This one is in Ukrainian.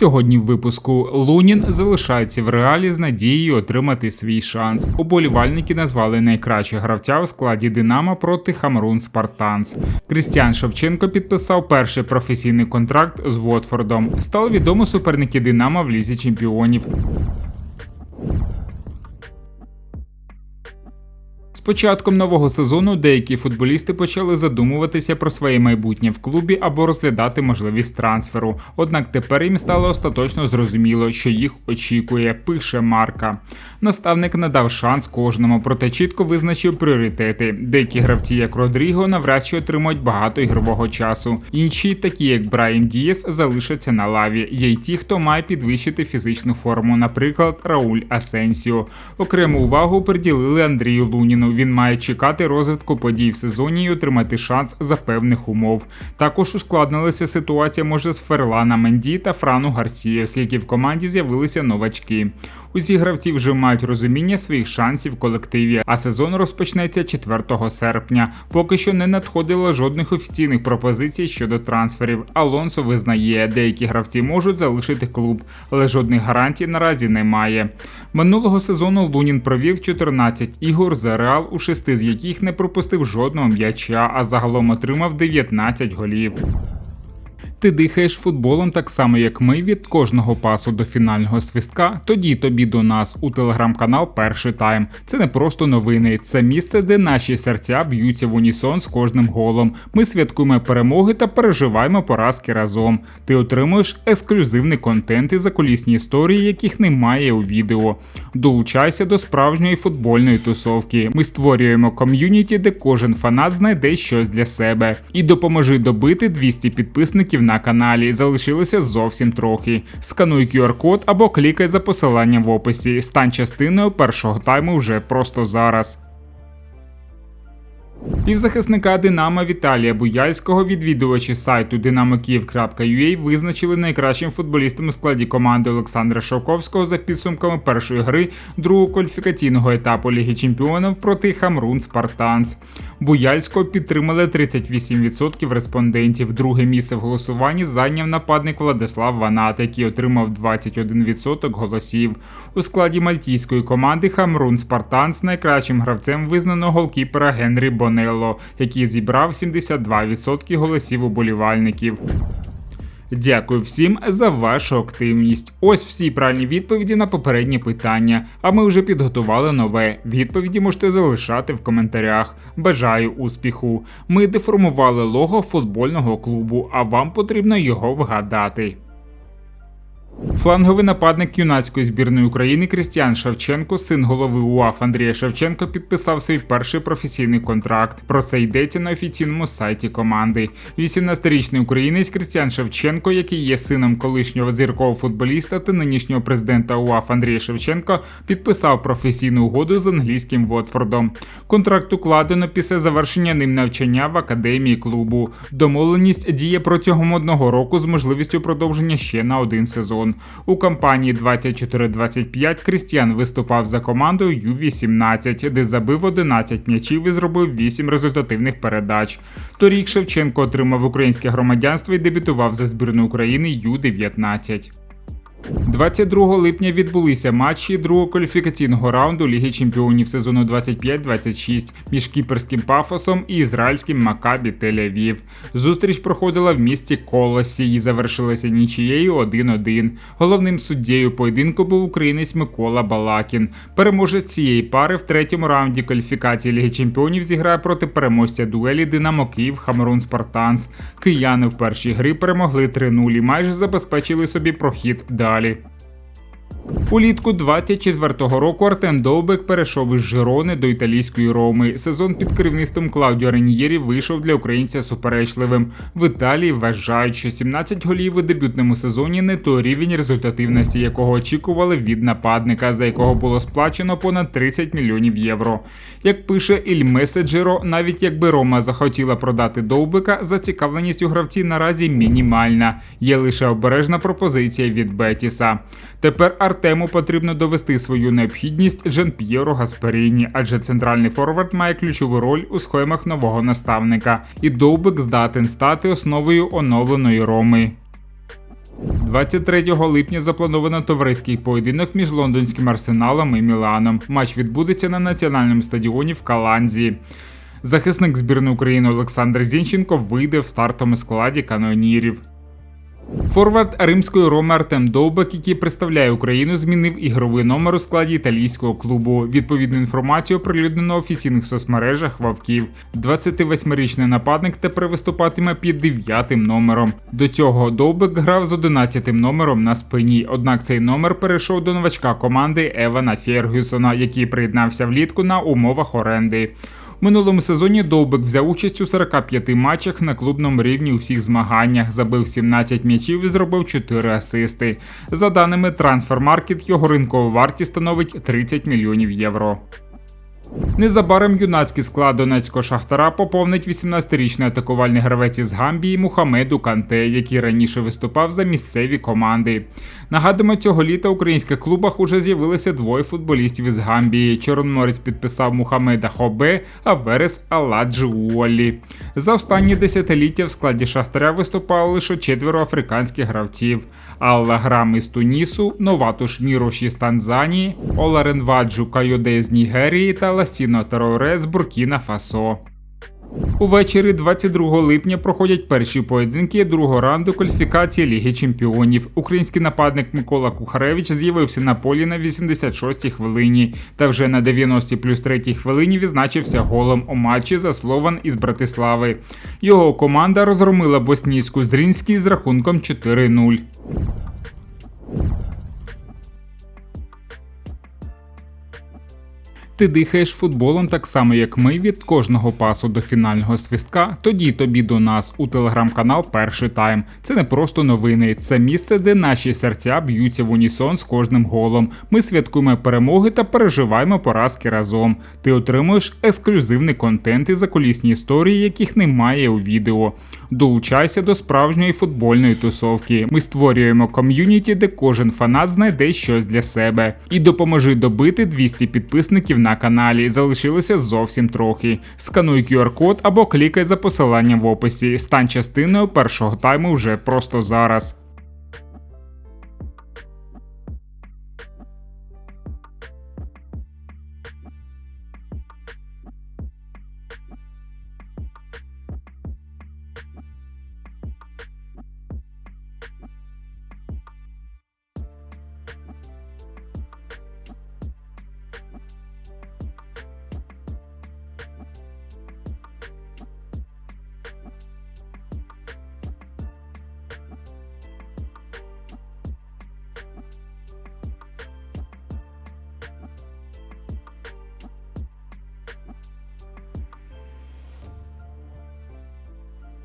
Сьогодні в випуску Лунін залишається в реалі з надією отримати свій шанс. Оболівальники назвали найкращих гравця у складі Динамо проти Хамрун Спартанс. Крістіан Шевченко підписав перший професійний контракт з Вотфордом. Стало відомо суперники Динамо в лізі чемпіонів. Початком нового сезону деякі футболісти почали задумуватися про своє майбутнє в клубі або розглядати можливість трансферу. Однак тепер їм стало остаточно зрозуміло, що їх очікує, пише Марка. Наставник надав шанс кожному, проте чітко визначив пріоритети. Деякі гравці, як Родріго, навряд чи отримують багато ігрового часу. Інші, такі як Брайан Дієс, залишаться на лаві. Є й ті, хто має підвищити фізичну форму, наприклад, Рауль Асенсіо. Окрему увагу приділили Андрію Луніну він має чекати розвитку подій в сезоні і отримати шанс за певних умов. Також ускладнилася ситуація може з Ферлана Менді та Франу Гарсія, оскільки в команді з'явилися новачки. Усі гравці вже мають розуміння своїх шансів в колективі, а сезон розпочнеться 4 серпня. Поки що не надходило жодних офіційних пропозицій щодо трансферів. Алонсо визнає, деякі гравці можуть залишити клуб, але жодних гарантій наразі немає. Минулого сезону Лунін провів 14 ігор за Реал, у шести з яких не пропустив жодного м'яча, а загалом отримав 19 голів. Ти дихаєш футболом так само, як ми від кожного пасу до фінального свистка. Тоді тобі до нас у телеграм-канал Перший тайм. Це не просто новини, це місце, де наші серця б'ються в унісон з кожним голом. Ми святкуємо перемоги та переживаємо поразки разом. Ти отримуєш ексклюзивний контент і закулісні історії, яких немає у відео. Долучайся до справжньої футбольної тусовки. Ми створюємо ком'юніті, де кожен фанат знайде щось для себе. І допоможи добити 200 підписників на каналі. Залишилося зовсім трохи. Скануй QR-код або клікай за посиланням в описі. Стань частиною першого тайму вже просто зараз. Півзахисника Динамо Віталія Буяльського відвідувачі сайту dinamokiv.ua визначили найкращим футболістом у складі команди Олександра Шовковського за підсумками першої гри другого кваліфікаційного етапу Ліги Чемпіонів проти Хамрун Спартанс. Буяльського підтримали 38% респондентів. Друге місце в голосуванні зайняв нападник Владислав Ванат, який отримав 21% голосів. У складі мальтійської команди Хамрун Спартанс найкращим гравцем визнано голкіпера Генрі Бонелло, який зібрав 72% голосів уболівальників. Дякую всім за вашу активність. Ось всі правильні відповіді на попередні питання. А ми вже підготували нове. Відповіді можете залишати в коментарях. Бажаю успіху! Ми деформували лого футбольного клубу, а вам потрібно його вгадати. Фланговий нападник юнацької збірної України Крістіан Шевченко, син голови УАФ Андрія Шевченко, підписав свій перший професійний контракт. Про це йдеться на офіційному сайті команди. 18-річний українець Крістіан Шевченко, який є сином колишнього зіркового футболіста та нинішнього президента УАФ Андрія Шевченко, підписав професійну угоду з англійським Вотфордом. Контракт укладено після завершення ним навчання в академії клубу. Домовленість діє протягом одного року з можливістю продовження ще на один сезон. У кампанії 24-25 Крістіан виступав за командою Ю-18, де забив 11 м'ячів і зробив 8 результативних передач. Торік Шевченко отримав українське громадянство і дебютував за збірну України Ю-19. 22 липня відбулися матчі другого кваліфікаційного раунду Ліги Чемпіонів сезону 25-26 між кіперським пафосом і ізраїльським Макабі Тель-Авів. Зустріч проходила в місті Колосі і завершилася нічією 1-1. Головним суддєю поєдинку був українець Микола Балакін. Переможець цієї пари в третьому раунді кваліфікації Ліги Чемпіонів зіграє проти переможця дуелі Динамо Київ Хамарун Спартанс. Кияни в першій грі перемогли 3-0 і майже забезпечили собі прохід далі далі. Улітку 24-го року Артем Довбек перейшов із Жирони до італійської Роми. Сезон під керівництвом Клаудіо Реньєрі вийшов для українця суперечливим. В Італії вважають, що 17 голів у дебютному сезоні не той рівень результативності, якого очікували від нападника, за якого було сплачено понад 30 мільйонів євро. Як пише Іль Меседжеро, навіть якби Рома захотіла продати Довбика, зацікавленість у гравці наразі мінімальна. Є лише обережна пропозиція від Бетіса. Тепер Артему потрібно довести свою необхідність Джен П'єро Гасперіні, адже центральний форвард має ключову роль у схемах нового наставника, і Довбик здатен стати основою оновленої Роми. 23 липня заплановано товариський поєдинок між лондонським арсеналом і Міланом. Матч відбудеться на національному стадіоні в Каланзі. Захисник збірної України Олександр Зінченко вийде в стартовому складі канонірів. Форвард римської Роми Артем Довбек, який представляє Україну, змінив ігровий номер у складі італійського клубу. Відповідну інформацію оприлюднено в офіційних соцмережах Вавків. 28-річний нападник тепер виступатиме під дев'ятим номером. До цього Довбек грав з 11 номером на спині. Однак цей номер перейшов до новачка команди Евана Фергюсона, який приєднався влітку на умовах оренди. Минулому сезоні Довбик взяв участь у 45 матчах на клубному рівні у всіх змаганнях, забив 17 м'ячів і зробив 4 асисти. За даними Transfermarkt, його ринкова вартість становить 30 мільйонів євро. Незабаром юнацький склад донецького шахтара поповнить 18-річний атакувальний гравець із Гамбії Мухамеду Канте, який раніше виступав за місцеві команди. Нагадуємо, цього літа в українських клубах уже з'явилися двоє футболістів із Гамбії. Чорноморець підписав Мухамеда Хобе, а Верес Аладжі Уоллі. За останні десятиліття в складі шахтаря виступало лише четверо африканських гравців: Алла Грам із Тунісу, Новатуш Міроші з Танзанії, Оларенваджу Кайоде з Нігерії та Ласіно Тароре з Буркіна Фасо. Увечері 22 липня проходять перші поєдинки другого раунду кваліфікації Ліги Чемпіонів. Український нападник Микола Кухаревич з'явився на полі на 86-й хвилині, та вже на 90 плюс 3 хвилині відзначився голом у матчі за Слован із Братислави. Його команда розгромила боснійську Зрінський з рахунком 4-0. Ти дихаєш футболом так само, як ми від кожного пасу до фінального свистка. Тоді тобі до нас у телеграм-канал Перший тайм. Це не просто новини, це місце, де наші серця б'ються в унісон з кожним голом. Ми святкуємо перемоги та переживаємо поразки разом. Ти отримуєш ексклюзивний контент і закулісні історії, яких немає у відео. Долучайся до справжньої футбольної тусовки. Ми створюємо ком'юніті, де кожен фанат знайде щось для себе. І допоможи добити 200 підписників на каналі. Залишилося зовсім трохи. Скануй QR-код або клікай за посиланням в описі. Стань частиною першого тайму вже просто зараз.